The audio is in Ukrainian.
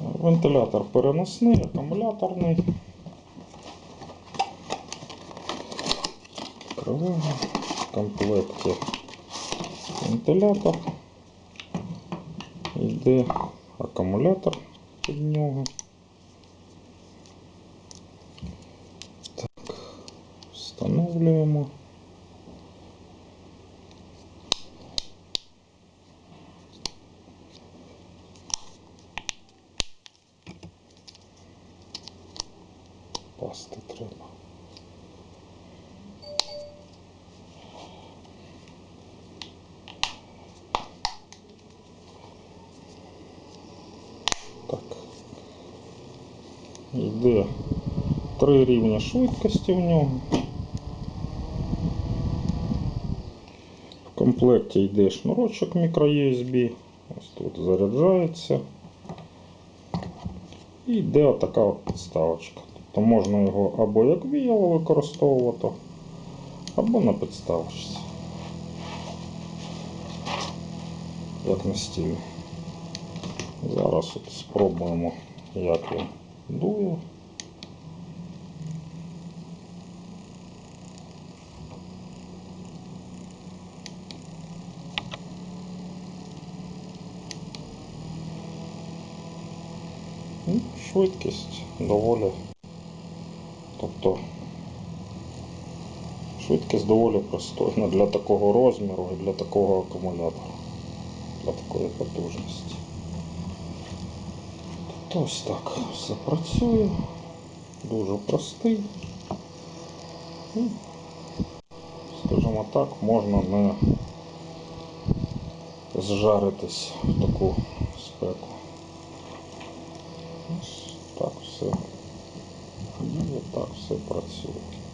Вентилятор переносний, акумуляторний. Відкриваємо. В комплекті вентилятор. Йде акумулятор під нього. Так, встановлюємо. Пасти треба. Так. Йде три рівня швидкості в нього. В комплекті йде шнурочок мікро-USB. Ось тут заряджається. І йде отака от підставочка. Тобто можна його або як віяло використовувати, або на підставочці. Як на стілі. Зараз от спробуємо, як він дує. Ну, Швидкість доволі. Тобто швидкість доволі пристойна для такого розміру і для такого акумулятора, для такої потужності. Тобто ось так все працює. Дуже простий. Скажімо так, можна не зжаритись в таку спеку. Ось так все. І так все працює.